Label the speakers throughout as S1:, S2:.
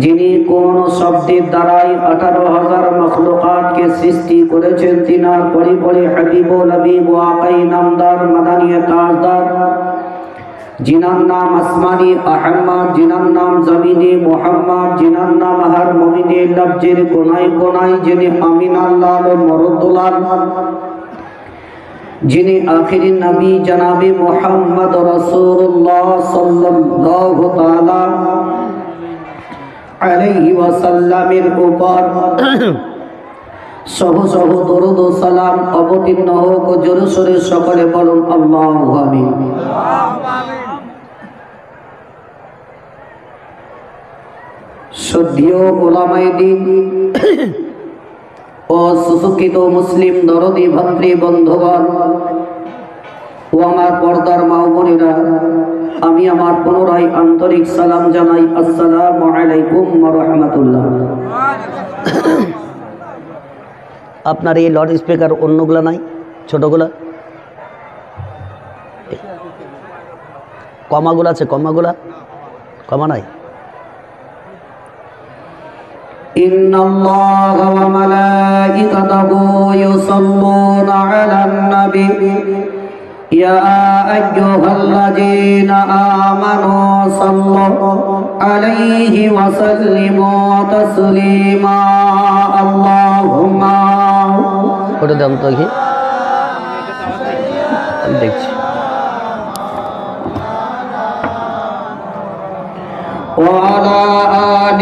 S1: যিনি কোন শব্দের দ্বারাই আঠারো হাজার মখলুকাতকে সৃষ্টি করেছেন তিনার পরিপরে হাবিব নবীব ওয়াকাই নামদার মাদানিয়া তাজদার, জিনার নাম আসমানি, আহম্মদ, জিনার নাম জমিনে মোহাম্মদ, জিনার নাম হার মমিনে লফজের কোনায় কোনায় যিনি আমিন আল্লাহ মরদুলাল যিনি আখিরি নবী জনাবে মোহাম্মদ রসুল্লাহ সাল্লাল্লাহু তাআলা আলাইহি ওয়াসাল্লামের উপর সহ সহ দরুদ ও সালাম অবতীর্ণ হোক ও জোরে সোরে সকলে বলুন আমিন। ওলামায়ে দিন ও সুসুকিত মুসলিম দরদি ভাতৃ বন্ধুগণ, ও আমার পর্দার মা বোনেরা, আমি আমার পুনরায় আন্তরিক সালাম জানাই, আসসালামু আলাইকুম রহমতুল্লাহ।
S2: আপনার এই লাউড স্পিকার অন্যগুলা নাই? ছোটোগুলা? কমাগুলো আছে, কমাগুলা? কমা নাই?
S1: إن الله وملائكته يصلون على النبي يا أيها الذين آمنوا صلوا عليه وسلموا تسليما اللهم
S2: ওটা দাম তো দেখি আমি দেখছি
S1: وعلى آل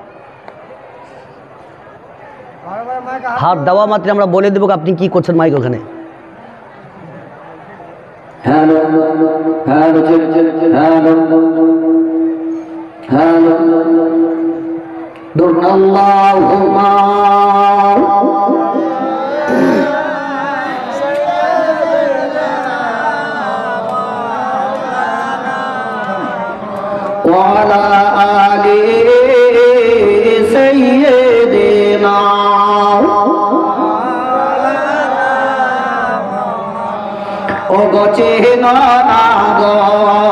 S2: হাত দেওয়া মাত্র আমরা বলে দেবো আপনি কি করছেন মাইক ওখানে
S1: হ্যালো অগচেন না মায়ামিনা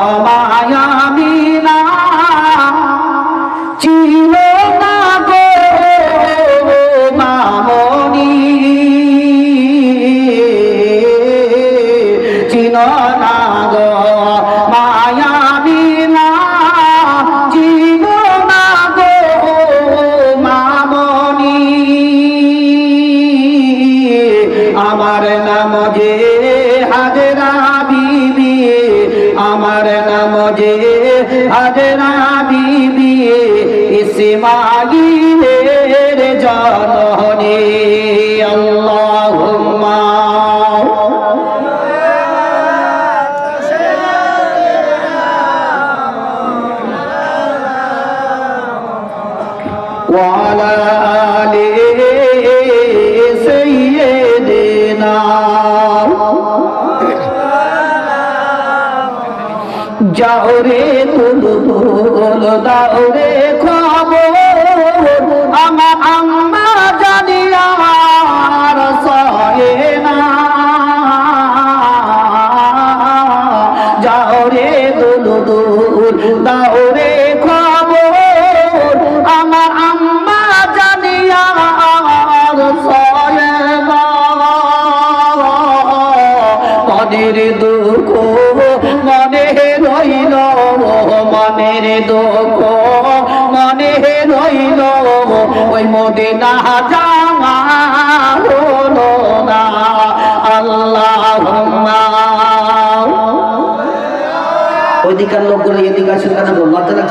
S1: দাও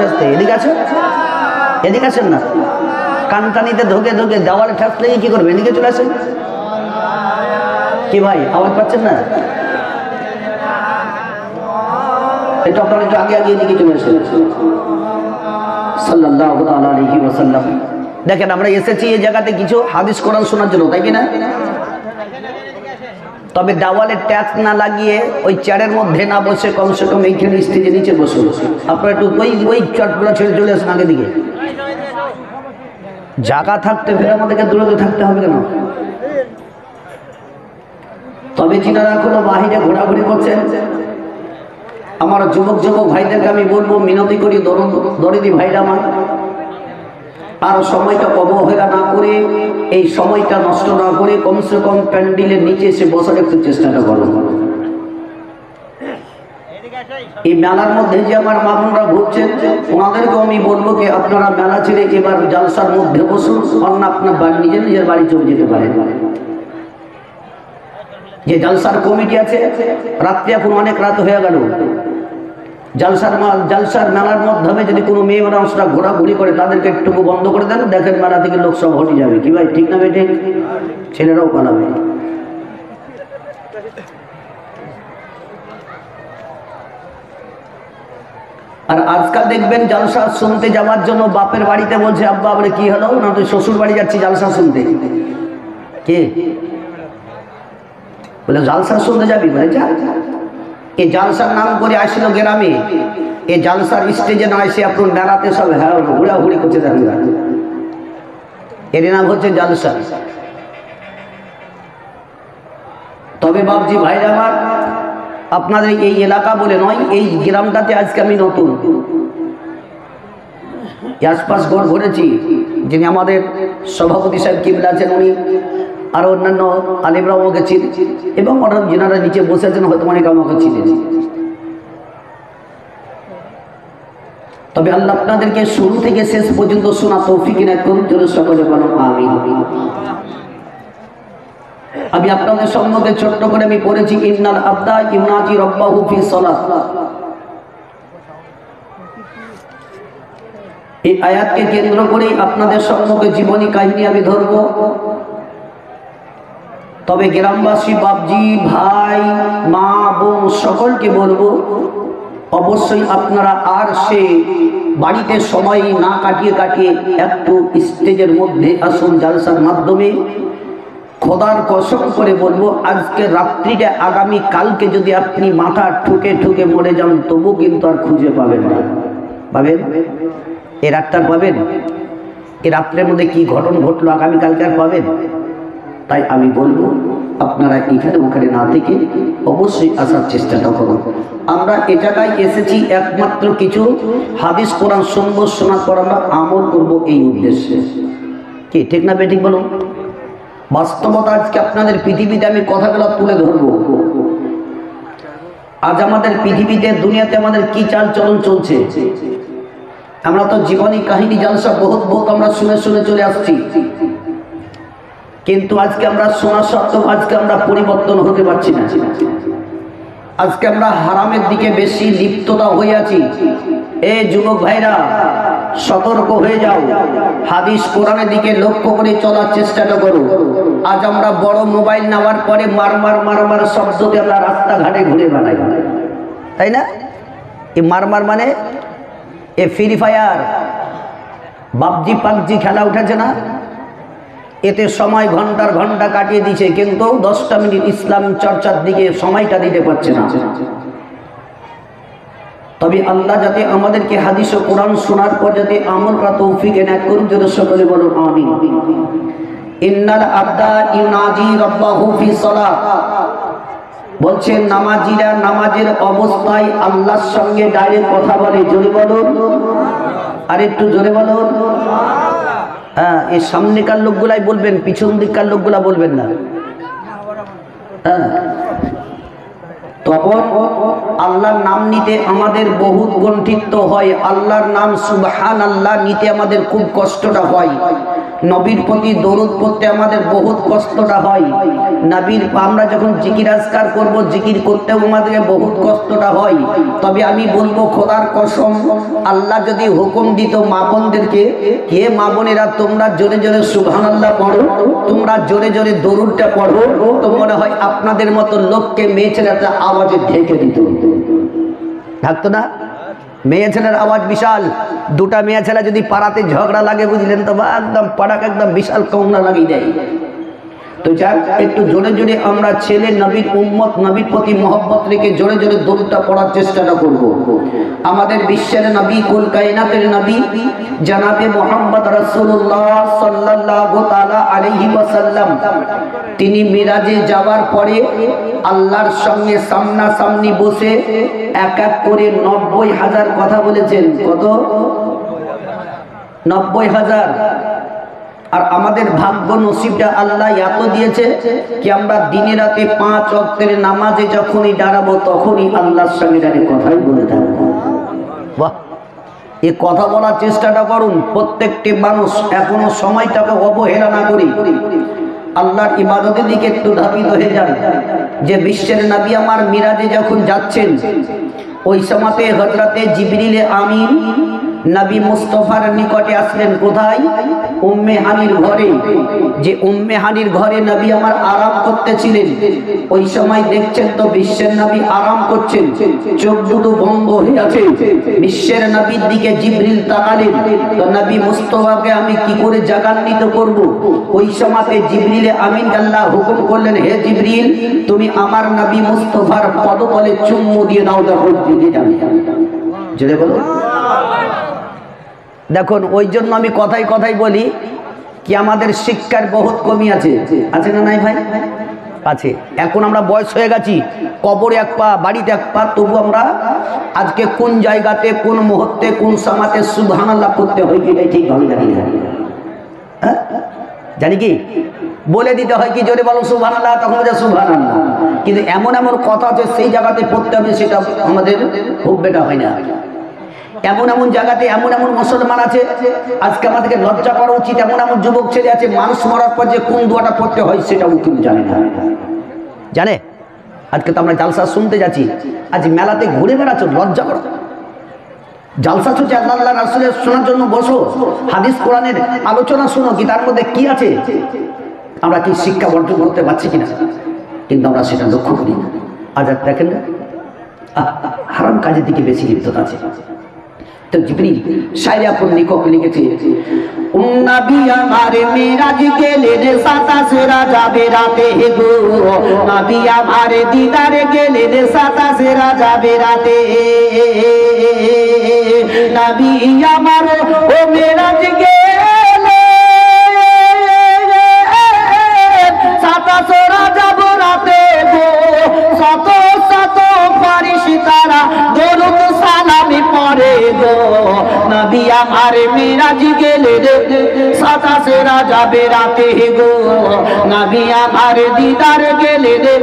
S2: আসতে, এদিকে আসেন এদিকে আসেন না। কানটানিতে ধোকে ধোকে দেওয়ালে ঠাস লেগে কী করবে? এদিকে চলে আসেন। কি ভাই, আওয়াজ পাচ্ছেন না? এটা আপনারা একটু আগে আগে এদিকে চলে এসেছেন সাল্লাল্লাহু আলাইহি ওয়াসাল্লাম। দেখেন, আমরা এসেছি এই জায়গাতে কিছু হাদিস কোরআন শোনার জন্য, তাই কি না? তবে দেওয়ালে ট্যাক্স না লাগিয়ে ওই চেয়ারের মধ্যে না বসে কমসে কম এইখানে স্টেজে নিচে বসে আপনারা একটু ওই ওই চটগুলো ছেড়ে চলে আসেন আগে দিকে। জাগা থাকতে ফের আমাদেরকে দূরে থাকতে হবে কেন? তবে যিনারা এখনও বাহিরে ঘোরাঘুরি করছেন, আমার যুবক যুবক ভাইদেরকে আমি বলব, মিনতি করি দরিদি ভাইরা আমার। আর সময়টা অবহেলা না করে, এই সময়টা নষ্ট না করে কমসে কম প্যান্ডেলের নিচে এসে বসার একটু চেষ্টাটা করো। এই মেলার মধ্যে যে আমার মামুনরা ঘুরছেন ওনাদেরকে আমি বলব কি আপনারা মেলা ছেড়ে এবার জালসার মধ্যে বসুন অন্য আপনার বাড়ি, নিজের নিজের বাড়ি চলে যেতে পারেন যে জালসার কমিটি আছে, রাত্রি এখন অনেক রাত হয়ে গেল। জালসার মাল, জালসার মেলার মাধ্যমে যদি কোনো মেয়ে মানুষরা ঘোরাঘুরি করে, তাদেরকে একটুকু বন্ধ করে দেন, দেখেন মেলা থেকে লোক সব হটে যাবে। কি ভাই, ঠিক না ভাই, ঠিক? ছেলেরাও পালাবে। আর আজকাল দেখবেন জালসা শুনতে যাওয়ার জন্য বাপের বাড়িতে বলছে, আব্বা, বলে, কি হলো? না তো শ্বশুর বাড়ি যাচ্ছি জালসা শুনতে। কে? বলে, জালসা শুনতে যাবি? বলে, যা। এই জালসার নাম করে আসছিল গ্রামে। এই জালসার স্টেজে না এসে আপনার মেলাতে সব হ্যাঁ হুড়াহুড়ি করছে দেখেন এর নাম হচ্ছে জালসা। তবে বাবজি ভাইরা আমার, আপনাদের এই এলাকা বলে নয়, এই গ্রামটাতে আজকে আমি নতুন। আশপাশ ঘর ঘুরেছি, যিনি আমাদের সভাপতি সাহেব কিবলা আছেন উনি। আর অন্যান্য আলিমরাও আমাকে চিনেন এবং অনেক যেনারা নিচে বসে আছেন, হয়তো অনেক আমাকে চিনেন তবে আল্লাহ আপনাদেরকে শুরু থেকে শেষ পর্যন্ত শোনা তৌফিক না করুন সকলে বলো আমি আমি আপনাদের সম্মুখে ছোট্ট করে আমি পড়েছি, ইন্নাল আব্দা ইউনাজি রব্বাহু ফি সালাত। এই আয়াতকে কেন্দ্র করেই আপনাদের সম্মুখে জীবনী কাহিনী আমি ধরব। তবে গ্রামবাসী বাবজি ভাই, মা, বোন সকলকে বলব, অবশ্যই আপনারা আর সে বাড়িতে সময় না কাটিয়ে কাটিয়ে একটু স্টেজের মধ্যে আসুন জালসার মাধ্যমে। খোদার কসম করে বলব, আজকে রাত্রিটা, আগামী কালকে যদি আপনি মাথা ঠুকে ঠুকে মরে যান, তবু কিন্তু আর খুঁজে পাবেন না। পাবেন? এ রাতটা পাবেন? এ রাত্রের মধ্যে কি ঘটন ঘটলো, আগামীকালকে আর পাবেন? তাই আমি বলব, আপনারা এখানে ওখানে না থেকে অবশ্যই আসার চেষ্টাটা করুন। আমরা এ জায়গায় এসেছি একমাত্র কিছু হাদিস কোরআন শুনব শোনার পর আমরা আমল করব এই উদ্দেশ্যে। কি, ঠিক না বেঠিক বলুন? বাস্তবতা আজকে আপনাদের পৃথিবীতে আমি কথাগুলো তুলে ধরবো। আজ আমাদের পৃথিবীতে, দুনিয়াতে আমাদের কি চাল চলন চলছে? আমরা তো জীবনী কাহিনী জালসা বহুত বহুত আমরা শুনে শুনে চলে আসছি। কিন্তু আজকে আমরা শোনা সত্ত্বেও আজকে আমরা পরিবর্তন হতে পারছি না। আজকে আমরা হারামের দিকে বেশি লিপ্ততা আছি। এ যুবক ভাইরা, সতর্ক হয়ে যাও। হাদিস কোরআনের দিকে লক্ষ্য করে চলার চেষ্টাটা করো। আজ আমরা বড় মোবাইল নেওয়ার পরে মার মার মার মার শব্দতে আমরা রাস্তাঘাটে ঘুরে বেড়াই। তাই না? এই মার মার মানে এ ফ্রি ফায়ার বাবজি পাবজি খেলা উঠেছে না? এতে সময় ঘণ্টার ঘণ্টা কাটিয়ে দিছে কিন্তু দশটা মিনিট ইসলাম চর্চার দিকে সময়টা দিতে পারছে না। তবে আল্লাহ যাতে আমাদেরকে হাদিস ও কোরআন শোনার পর যাতে আমল করা তৌফিক এনায়ত করুন যদি সকলে বলো আমিন। ইন্নাল আব্দা ইউনাজি রাব্বাহু ফি সালাত। বলছে, নামাজিরা নামাজের অবস্থায় আল্লাহর সঙ্গে ডাইরেক্ট কথা বলে, জোরে বলুন। আর একটু জোরে বলুন। হ্যাঁ এই সামনেকার লোকগুলাই বলবেন পিছন দিককার লোকগুলা বলবেন না। হ্যাঁ। তখন আল্লাহর নাম নিতে আমাদের বহুত গণ্ঠিত হয়। আল্লাহর নাম সুবহান আল্লাহ নিতে আমাদের খুব কষ্টটা হয়। নবীর প্রতি দরুদ পড়তে আমাদের বহুত কষ্টটা হয়। নবীর আমরা যখন জিকির আজকার করব, জিকির করতেও আমাদের বহুত কষ্টটা হয়। তবে আমি বলব, খোদার কসম, আল্লাহ যদি হুকুম দিত মা বোনদেরকে, হে মা বোনেরা, তোমরা জোরে জোরে সুবহান আল্লাহ পড়ো, তোমরা জোরে জোরে দরুদটা পড়ো। তো মনে হয় আপনাদের মতো লোককে মেয়ে ছেলেটা আওয়াজে ঢেকে দিত। থাকতো না? মেয়ে ছেলের আওয়াজ বিশাল। দুটা মেয়ে ছেলে যদি পাড়াতে ঝগড়া লাগে, বুঝলেন তো একদম পাড়াকে একদম বিশাল কৌনা লাগিয়ে দেয়। তো যাক, একটু জোরে জোরে আমরা ছেলে নবীর উম্মত নবীর প্রতি মহব্বত রেখে জোরে জোরে দৌড়টা পড়ার চেষ্টাটা করব। আমাদের বিশ্বের নবী, কুল নবী, জানাবে মোহাম্মদ রাসূলুল্লাহ সাল্লাল্লাহু তাআলা আলাইহি ওয়াসাল্লাম। তিনি মিরাজে যাওয়ার পরে আল্লাহর সঙ্গে সামনাসামনি বসে এক এক করে নব্বই হাজার কথা বলেছেন। কত? নব্বই হাজার। আর আমাদের ভাগ্য নসিবটা আল্লাহ এত দিয়েছে কি আমরা দিনে রাতে পাঁচ অক্টের নামাজে যখনই দাঁড়াবো তখনই আল্লাহর সঙ্গে দাঁড়িয়ে কথাই বলে থাকব। এ কথা বলার চেষ্টাটা করুন। প্রত্যেকটি মানুষ এখনও সময়টাকে অবহেলা না করি। আল্লাহর ইবাদতের দিকে একটু ধাবিত হয়ে যান। যে বিশ্বের নবী আমার মিরাজে যখন যাচ্ছেন, ওই সময়তে হজরতে জিবরিলে আমিন, নবী মুস্তফার নিকটে আসলেন কোথায়? উম্মে ঘরে, যে ঘরে নবী আমার আরাম করতেছিলেন। ওই সময় দেখছেন তো বিশ্বের নবী আরাম করছেন। চোখ দুটো বন্ধ হয়ে আছে। বিশ্বের নবীর দিকে জিবরিল তাকালেন। তো নবী মুস্তফাকে আমি কি করে জাগান্বিত করব? ওই সময়তে জিবরিলে আমিন আল্লাহ হুকুম করলেন, হে জিবরিল, তুমি আমার নবী মুস্তফার পদতলে চুম্মু দিয়ে দাও দেখো দিকে যাবে জেনে বলো। দেখুন, ওই জন্য আমি কথাই কথাই বলি কি আমাদের শিক্ষার বহুত কমি আছে। আছে না নাই ভাই? আছে। এখন আমরা বয়স হয়ে গেছি, কবরে এক পা, বাড়িতে এক পা, তবু আমরা আজকে কোন জায়গাতে, কোন মুহূর্তে, কোন সমাতে সুবহান আল্লাহ করতে হয় কি ঠিকভাবে জানি না। হ্যাঁ? জানি কি? বলে দিতে হয় কি, জোরে বলো আল্লাহ তখন সুবহান আল্লাহ কিন্তু এমন এমন কথা আছে, সেই জায়গাতে পড়তে হবে, সেটা আমাদের খুব বেটা হয় না। এমন এমন জায়গাতে এমন এমন মুসলমান আছে, আজকে আমাদেরকে লজ্জা করা উচিত, এমন এমন যুবক ছেলে আছে, মানুষ মরার পর যে কোন দোয়াটা পড়তে হয় সেটাও কিন্তু জানে না। জানে? আজকে তো আমরা জালসা শুনতে যাচ্ছি, আজ মেলাতে ঘুরে বেড়াচ্ছ, লজ্জা করো। জালসা চলছে আল্লাহ আল্লাহ রাসুলের শোনার জন্য বসো, হাদিস কোরআনের আলোচনা শোনো কি তার মধ্যে কি আছে? আমরা কি শিক্ষা বর্জন করতে পারছি কিনা? কিন্তু আমরা সেটা লক্ষ্য করি না। আজ আর দেখেন না? হারাম কাজের দিকে বেশি লিপ্ততা আছে। তো জিবরিল আপন লেখক লিখেছে নবী আমার মিরাজ গেলেন রাজাবে রাতে গো নবী আমার দিদারে গেলেন সাতাশে রাজাবে রাতে নবী আমার, ও মিরাজ গেলেন সাতাশে রাজাব রাতে গো শত শত ফারিস্তারা দরুদ সালামি পড়ে গো। নবী আমার মিরাজ গেলে রে সাতাশে রাজা বেরাতে গো। নবী আমার দিদার গেলে রে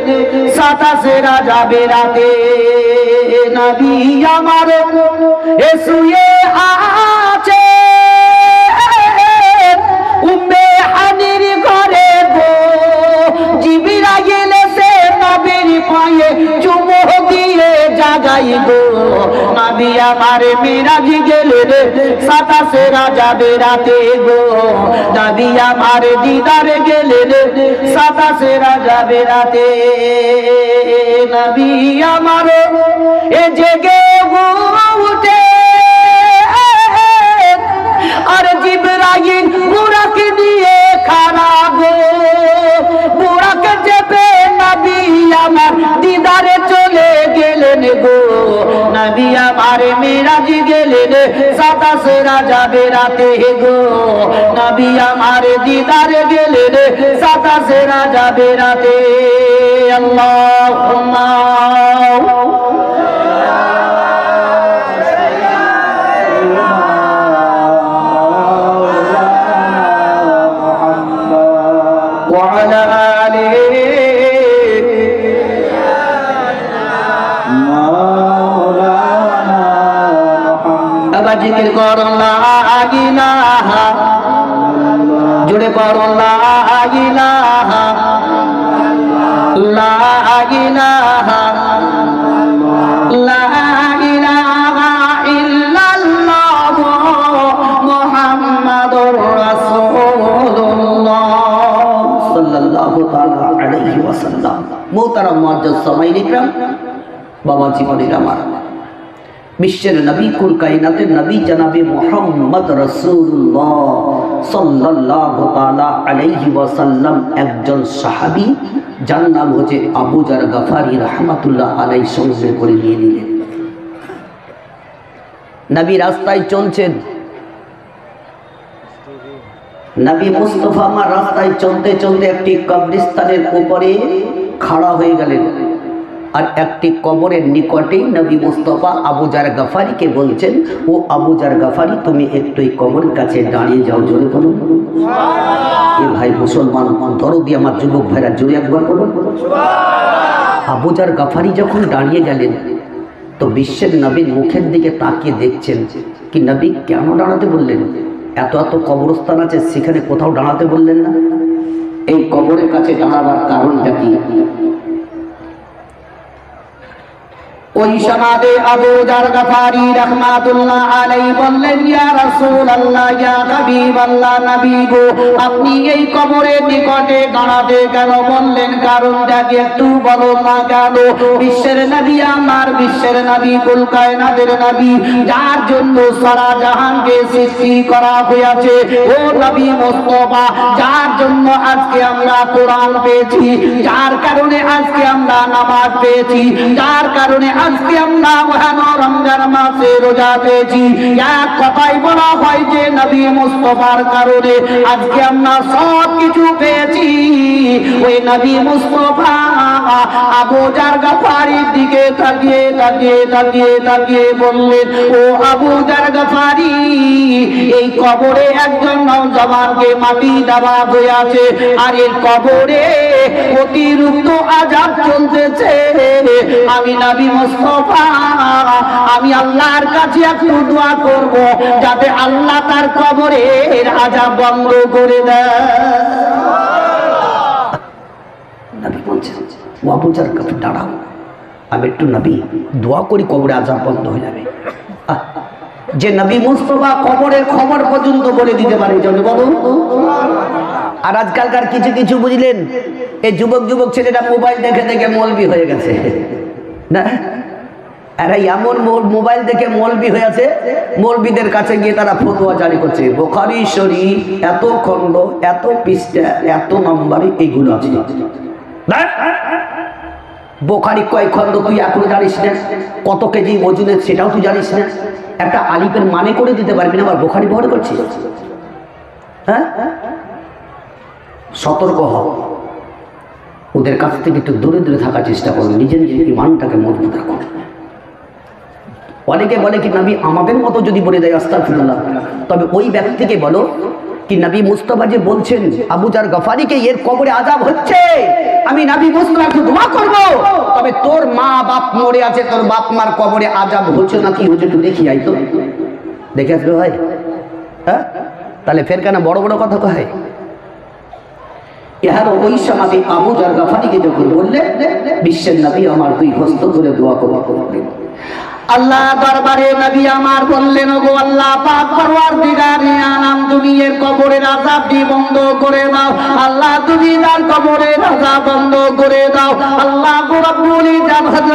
S2: সাতাশে রাজা বেরাতে নবী আমার এ শুয়ে আছে। নবীর পায়ে চুমো দিয়ে জাগাই গো নবী আমার মিরাজ গেলে রে সাতাশে রাজা বেরাতে গো নবী আমার দিদার গেলে রে সাতাশে রাজা বেরাতে নবী আমার এ জেগে উঠে আর জিবরাইল বুড়াকে আমার দিদারে চলে গেলেন গো নবী আমার মিরাজ গেলেন সাতাশে রাজা বেরাতে গো নবী আমার দিদারে গেলেন সাতাশে রাজা বেরাতে আল্লাহ وعلى آله জিকির কর লা ইলাহা
S1: জোরে বড় লা ইলাহা লা ইলাহা মোহতারাম মুআজ্জাজ সামাইন ইকরাম, বাবা জীবনের আমার। বিশ্বের নবী কুল কায়নাতের নবী জনাবে মোহাম্মদ রাসূলুল্লাহ সাল্লাল্লাহু তাআলা আলাইহি ওয়াসাল্লাম। একজন সাহাবী, যার নাম হচ্ছে আবু জার গাফারি রাহমাতুল্লাহ আলাইহি সঙ্গে করে নিয়ে নিলেন। নবী রাস্তায় চলছেন। নবী মুস্তফা মা রাস্তায় চলতে চলতে একটি কবরিস্তানের উপরে খাড়া হয়ে গেলেন। আর একটি কবরের নিকটেই নবী মুস্তফা আবুজার গাফারিকে বলছেন ও আবুজার গাফারি তুমি একটু এই কবরের কাছে দাঁড়িয়ে যাও জোরে বলুন। এ ভাই মুসলমান দরদি আমার যুবক ভাইরা জোরে একবার বলুন। আবুজার গাফারি যখন দাঁড়িয়ে গেলেন তো বিশ্বের নবীর মুখের দিকে তাকিয়ে দেখছেন কি নবী কেন দাঁড়াতে বললেন? এত এত কবরস্থান আছে সেখানে কোথাও দাঁড়াতে বললেন না। এই কবরের কাছে দাঁড়াবার কারণটা কি? ওই সমাদে আবু জার গাফারি রাহমাতুল্লাহ আলাইহি বললেন, ইয়া রাসূলুল্লাহ, ইয়া হাবিবাল্লাহ, নবী গো, আপনি এই কবরের নিকটে দাঁড়াতে কেন বললেন? কারণটা কি একটু বলো না কেন, বিশ্বের নবী আমার, বিশ্বের নবী কুল কায়নাতের নবী, যার জন্য সারা জাহানকে সৃষ্টি করা হয়েছে। ও নবী মুস্তাফা, যার জন্য আজকে আমরা কোরআন পেয়েছি, যার কারণে আজকে আমরা নামাজ পেয়েছি, যার কারণে আজকে আমরা রমজান মাসে রোজা পেয়েছি। এক কথাই বলা হয় যে নবী মুস্তফার কারণে আজকে আমরা সব কিছু পেয়েছি। ওই নবী মুস্তফা আবু দিকে তাকিয়ে তাকিয়ে তাকিয়ে তাকিয়ে বললেন, ও আবু গাফারি এই কবরে একজন নওজওয়ানকে মাটি দেওয়া হয়েছে আর এই কবরে অতিরিক্ত আজাব চলতেছে। আমি নবী মুস্তফা আমি আল্লাহর কাছে একটু দোয়া করব, যাতে আল্লাহ তার কবরের আজাব বন্ধ করে দেয়। কাছে দাঁড়াও। আমি একটু নবী, দোয়া করি কবরে আজাব বন্ধ হয়ে যাবে। যে নবী মুস্তফা কবরের খবর পর্যন্ত বলে দিতে পারে বলো আর আজকালকার কিছু কিছু বুঝলেন, এই যুবক যুবক ছেলেটা মোবাইল দেখে দেখে মলবি হয়ে গেছে। না? এরা এমন মোবাইল দেখে মলবি হয়েছে, মলবিদের কাছে গিয়ে তারা ফতোয়া জারি করছে। বোখারি শরীফ এত খণ্ড, এত পৃষ্ঠা, এত নম্বরে এইগুলো আছে। বোখারি কয় খণ্ড তুই এখনও জানিস না? কত কেজি ওজনের সেটাও তুই জানিস না? একটা আলিপের মানে করে দিতে পারবি না, আবার বোখারি ব্যবহার করছিস? হ্যাঁ? সতর্ক হ। ওদের কাছ থেকে একটু দূরে দূরে থাকার চেষ্টা করো, নিজের নিজের ইমানটাকে মজবুত রাখো। অনেকে বলে কি, নবী, আমাদের মতো যদি বলে দেয়, আস্তাগফিরুল্লাহ। তবে ওই ব্যক্তিকে বলো কি, নবী মুস্তফা যে বলছেন, আবু জার গফারিকে এর কবরে আজাব হচ্ছে। আমি নবী মুস্তফাকে দোয়া করব। তবে তোর মা বাপ মরে আছে, তোর বাপ মার কবরে আজাব হচ্ছে না কি হচ্ছে একটু দেখি, আই তো। দেখে আসবে ভাই? হ্যাঁ? তাহলে ফের কেন বড় বড় কথা কয়? ইহার ওই সাহাবি আবু জার গাফারিকে যখন বললেন, বিশ্বের নবী আমার দুই হস্ত ধরে দোয়া কবা করলেন আল্লাহ দরবারে নবী আমার বললেন গো আল্লাহ পাক পরওয়ারদিগার আনাম তুমি এর কবরের আযাবটি বন্ধ করে দাও। আল্লাহ তার কবরের আযাব বন্ধ করে দাও। আল্লাহ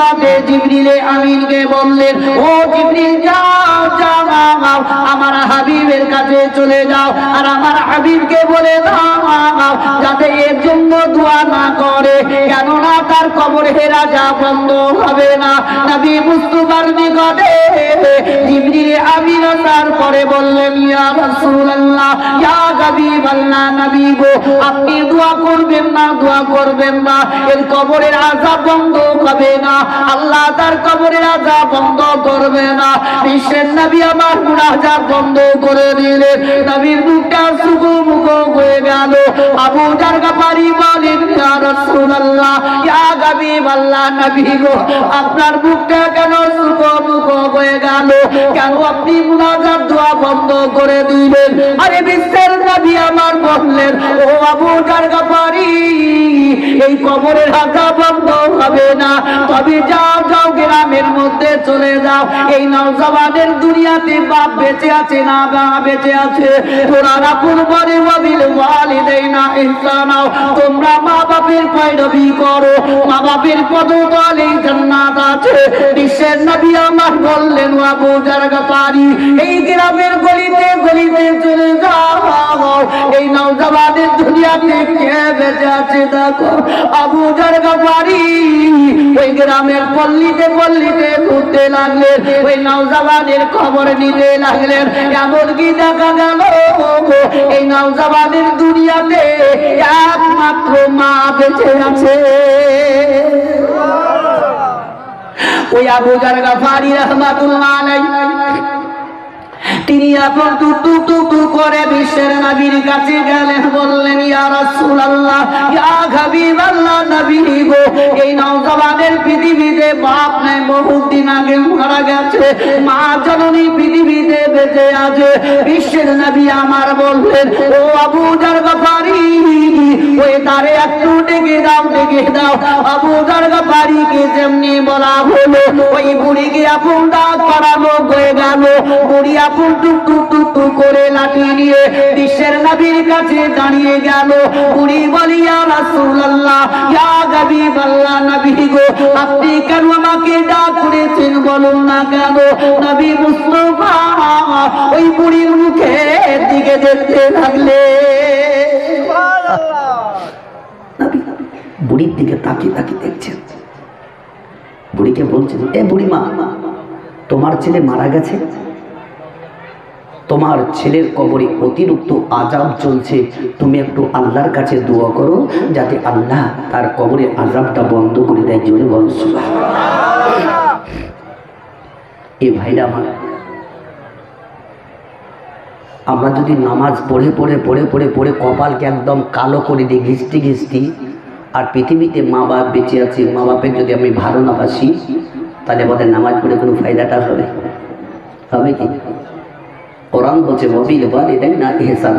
S1: হযরতে জিবরিলে আমিনকে বললেন, ও জিবরিল, যাও যাও আমার হাবিবের কাছে চলে যাও আর আমার হাবিবকে বলে দাও যাতে এর জন্য দোয়া না করে। কেননা তার কবরের রাজা বন্ধ হবে না। নবী মুস্তফার নিকটে জিবরিল আমিন তারপরে বললেন, ইয়া রাসূলুল্লাহ, ইয়া হাবিবাল্লাহ, নবী গো, আপনি দোয়া করবেন না, দোয়া করবেন না। এর কবরের আযাব বন্ধ হবে না। আল্লাহ তার কবরের আযাব বন্ধ করবে না। বিশ্বের নবী আমার গুনাহজাব বন্ধ করে দিলেন। নবীর মুখটা সুগো মুখো হয়ে গেল। আবু জার গাফারি বলেন আপনার মুখটা কেন শুকো মুখো হয়ে গেল? কেন আপনি মুনাজাত দোয়া বন্ধ করে দিলেন? আরে বিশ্বের নবী আমার বললেন, ও আবু গাফারি, এই কবরের হাজা বন্ধ হবে না। তবে যাও যাও গ্রামের মধ্যে চলে যাও। এই নওজওয়ানের দুনিয়াতে বাপ বেঁচে আছে না বা বেঁচে আছে। তোরা রাখুন বলে ওয়াবিল ওয়ালিদাইনা ইহসানাও। তোমরা মা বাপের পয়রবি করো। মা বাপের পদতলে জান্নাত আছে। বিশ্বের নবী আমার বললেন আবু জারগা পারি এই গ্রামের গলিতে গলিতে চলে যাও। এই নওজওয়ানের দুনিয়াতে কে বেঁচে আছে দেখো? আবু জারগা পারি ওই গ্রামের পল্লীতে পল্লীতে ঘুরতে লাগলেন। ওই নওজওয়ানের খবর নিতে লাগলেন। এমনকি দেখা গেল, এই নওজওয়ানের দুনিয়াতে একমাত্র মা বেঁচে আছে। ওই আবু জার গাফারি রহমাতুল্লাহ আলাইহি তিনি এখন টুক টুক টুক টুক করে বিশ্বের নবীর কাছে গেলেন বললেন এই নওজওয়ানের পৃথিবীতে বাপ নাই, বহুত আগে মারা গেছে, মা জননী পৃথিবীতে বেঁচে আছে, বিশ্বের নবী আমার বললেন, ও আবু জার গফারি ওই তারে একটু ডেকে দাও ডেকে দাও। আবু জার গফারিকে যেমনি বলা হলো, ওই বুড়িকে আপন ডাক করানো হয়ে গেল, বুড়ি আপন করে লাঠি নিয়ে বিশ্বের নবীর কাছে দাঁড়িয়ে গেল। বুড়ি বলি রাসূলুল্লাহ হাবিবাল্লাহ, নবী গো, আপনি কেন আমাকে ডাক করেছেন বলুন না কেন? নবী মুস্তাফা ওই বুড়ির দিকে দেখতে লাগলে। বুড়ির দিকে দেখছেন। বুড়িকে বলছেন, এ বুড়ি মা তোমার ছেলে মারা গেছে? তোমার ছেলের কবরে অতিরিক্ত আজাব চলছে। তুমি একটু আল্লাহর কাছে দোয়া করো, যাতে আল্লাহ তার কবরে আজাবটা বন্ধ করে দেয়। জোরে বল এ ভাইরা আমার, আমরা যদি নামাজ পড়ে পড়ে পড়ে পড়ে পড়ে কপালকে একদম কালো করে দিই ঘিস্তি ঘিস্তি আর পৃথিবীতে মা বাপ বেঁচে আছে, মা বাপের যদি আমি ভালো না বাসি, তাহলে আমাদের নামাজ পড়ে কোনো ফায়দাটা হবে? হবে কি? কোরআন বলছে মবিল বলি দেখ না এহসান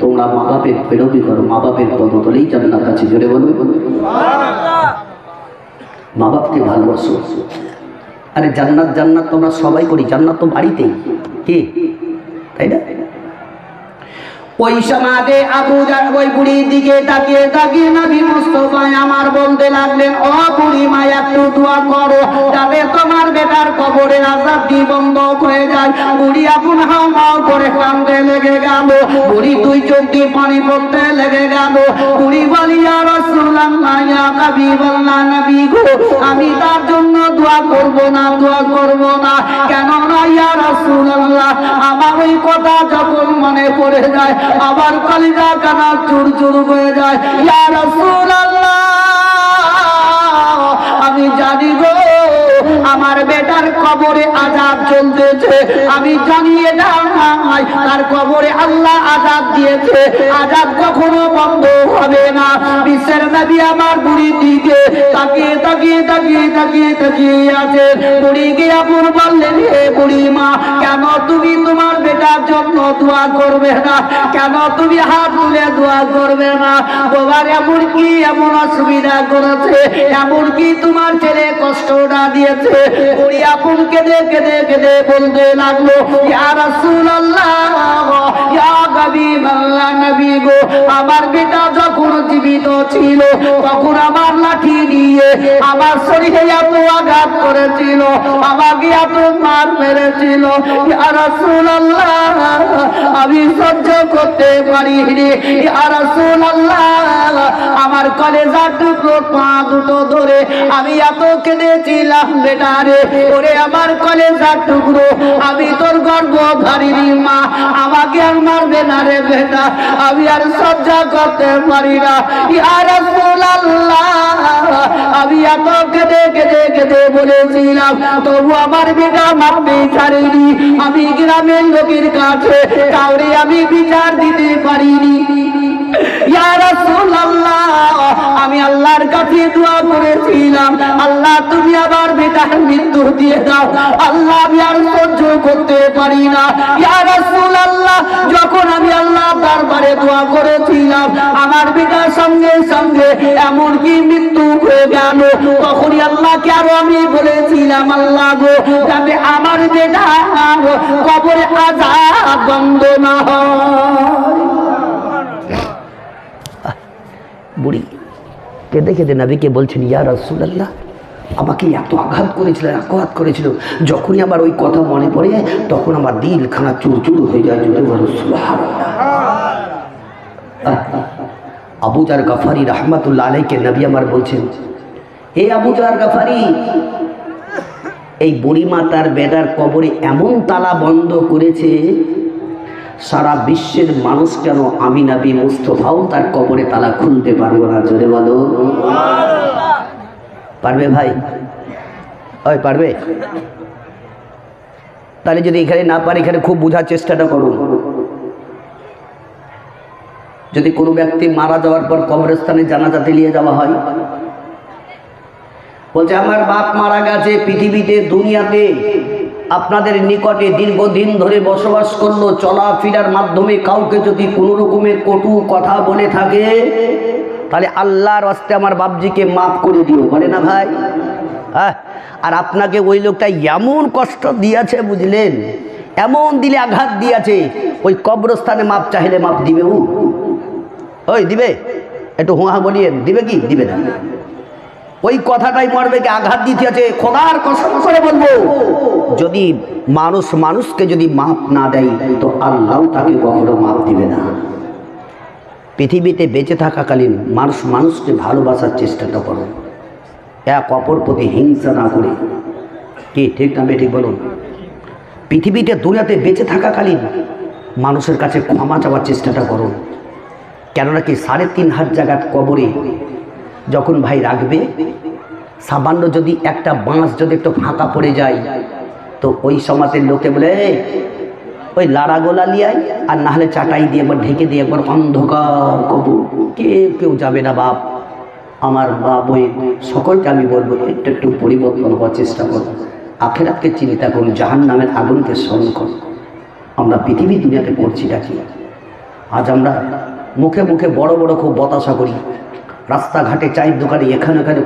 S1: তোমরা মা বাপের ফেরবি করো মা বাপের পদতলেই জান্নাত আছে জোরে বলবে মা বাপকে ভালোবাসো। আরে জান্নাত জান্নাত তোমরা সবাই করি জান্নাত তো বাড়িতেই। কে? তাই না? ওই সমাজে আবু ওই বুড়ির দিকে তাকিয়ে তাকিয়ে নবী মুস্তফা আমার বলতে লাগলেন, ও বুড়ি মা একটু দোয়া করো, যাতে তোমার বেটার কবরে বন্ধ হয়ে যায়। বুড়ি হাও হাও করে কান্দে লেগে গেল, বুড়ি দুই চোখ দিয়ে পানি পড়তে লেগে গেল। বুড়ি বলি আর নবী গো, আমি তার জন্য দোয়া করব না, দোয়া করব না। কেন না ইয়া রাসূলুল্লাহ, আমার ওই কথা যখন মনে পড়ে যায় আবার কলিজা কানা চুর চুর হয়ে যায়। আমি জানি গো আমার বেটার কবরে আজাব চলতেছে আমি জানিয়ে নাই, তার কবরে আল্লাহ আজাব দিয়েছে। আজাব কখনো বন্ধ হবে না। বিশ্বের নবী আমার বুড়ির দিকে তাকিয়ে তাকিয়ে তাকিয়ে তাকিয়ে তাকিয়ে আছে। বুড়িকে আপন বললেন, হে বুড়ি মা, কেন তুমি তোমার বেটার জন্য দোয়া করবে না? কেন তুমি হাত তুলে দোয়া করবে না? তোমার এমন কি এমন অসুবিধা করেছে? এমন কি তোমার ছেলে কষ্টটা দিয়েছে? বুড়ি আপন কেঁদে কেঁদে কেঁদে বলতে লাগল আমার বেটা যখন জীবিত ছিল, তখন আমার লাঠি নিয়ে আমার শরীরে এত আঘাত করেছিল, আমাকে এত মার মেরেছিল। আমি সহ্য করতে রাসূলুল্লাহ, আমার কলেজা টুকরো পা দুটো ধরে আমি এত কেঁদেছিলাম বেটা রে। ওরে আমার কলেজা টুকরো আমি তোর গর্ব ধারিনি মা, আমাকে আর মারবে না রে বেটা, আমি আর সহ্য করতে পারি না। ইয়া আমি এত কেঁদে কেঁদে কেঁদে বলেছিলাম, তবু আমার বেটা মারতে ছাড়েনি। আমি গ্রামের লোকের কাছে কাউরে আমি বিচার দিতে পারিনি।
S2: আমি আল্লাহর কাছে দোয়া করেছিলাম। আল্লাহ, তুমি আবার বেটার মৃত্যু দিয়ে দাও। আল্লাহ, আমি আর সহ্য করতে পারি না। ইয়া আল্লাহ যখন আমি আল্লাহ দরবারে দোয়া করেছিলাম, আমার বেটার সঙ্গে সঙ্গে এমন কি মৃত্যু হয়ে গেল। তখনই আল্লাহকে আরও আমি বলেছিলাম, আল্লাহ গো, যাতে আমার বেটা কবরে আজাব বন্ধ না হয়। বুড়ি কেঁদে কেঁদে নবীকে বলছেন ইয়া রাসূলুল্লাহ আমাকে এত আঘাত করেছিল আঘাত করেছিল যখনই আমার ওই কথা মনে পড়ে যায় তখন আমার দিল খানা চুর চুর হয়ে যায় জোরে বলো সুবহানাল্লাহ। আহ, আবু জার গাফারি রহমাতুল্লাহ আলাইকে নবী আমার বলছেন হে আবু জার গাফারি এই বুড়িমা তার বেডার কবরে এমন তালা বন্ধ করেছে সারা বিশ্বের মানুষ কেন আমি নাবি মুস্তফাও তার কবরে তালা খুলতে পারব না? জোরে বলো। পারবে ভাই? ওই, পারবে? তাহলে যদি এখানে না পারে, এখানে খুব বোঝার চেষ্টাটা করুন যদি কোনো ব্যক্তি মারা যাওয়ার পর কবরস্থানে জানাজাতে নিয়ে যাওয়া হয়, বলছে, আমার বাপ মারা গেছে পৃথিবীতে, দুনিয়াতে। আপনাদের নিকটে দীর্ঘদিন ধরে বসবাস করল, চলাফেরার মাধ্যমে কাউকে যদি কোনো রকমের কটু কথা বলে থাকে, তাহলে আল্লাহর হস্তে আমার বাপজিকে মাফ করে দিও, বলে না ভাই? হ্যাঁ আর আপনাকে ওই লোকটা এমন কষ্ট দিয়েছে, বুঝলেন? এমন দিলে আঘাত দিয়েছে, ওই কবরস্থানে মাপ চাইলে মাপ দিবে ও। ওই, দিবে? একটু হুঁহা বলিয়েন, দিবে কি? দিবে না। ওই কথাটাই মরবেকে আঘাত দিতে আছে। খোদার কসম করে বলব, যদি মানুষ মানুষকে যদি মাপ না দেয়, তো আল্লাহ তাকে কখনো মাপ দিবে না। পৃথিবীতে বেঁচে থাকাকালীন মানুষ মানুষকে ভালোবাসার চেষ্টাটা করো। এক অপর প্রতি হিংসা না করে। কি, ঠিক না ঠিক বলুন? পৃথিবীতে দুনিয়াতে বেঁচে থাকাকালীন মানুষের কাছে ক্ষমা চাওয়ার চেষ্টাটা করুন। কেননা কি সাড়ে তিন হাত জায়গার কবরে যখন ভাই রাখবে, সামান্য যদি একটা বাঁশ যদি একটু ফাঁকা পড়ে যায়, তো ওই সমাজের লোকে বলে ওই লাড়া গোলা লিয়াই আর না হলে চাটাই দিয়ে একবার ঢেকে দিয়ে একবার অন্ধকার কবু কেউ কেউ যাবে না বাপ। আমার বাপ ওই সকলকে আমি বলব, একটু একটু পরিবর্তন হওয়ার চেষ্টা করো। আখেরাতকে চিন্তা করুন জাহান নামের আগুনকে স্মরণ করুন আমরা পৃথিবী দুনিয়াতে করছিটা কি? আজ আমরা মুখে মুখে বড় বড় খুব বতাশা করি। রাস্তাঘাটে চায়ের দোকানে এখানে ওখানে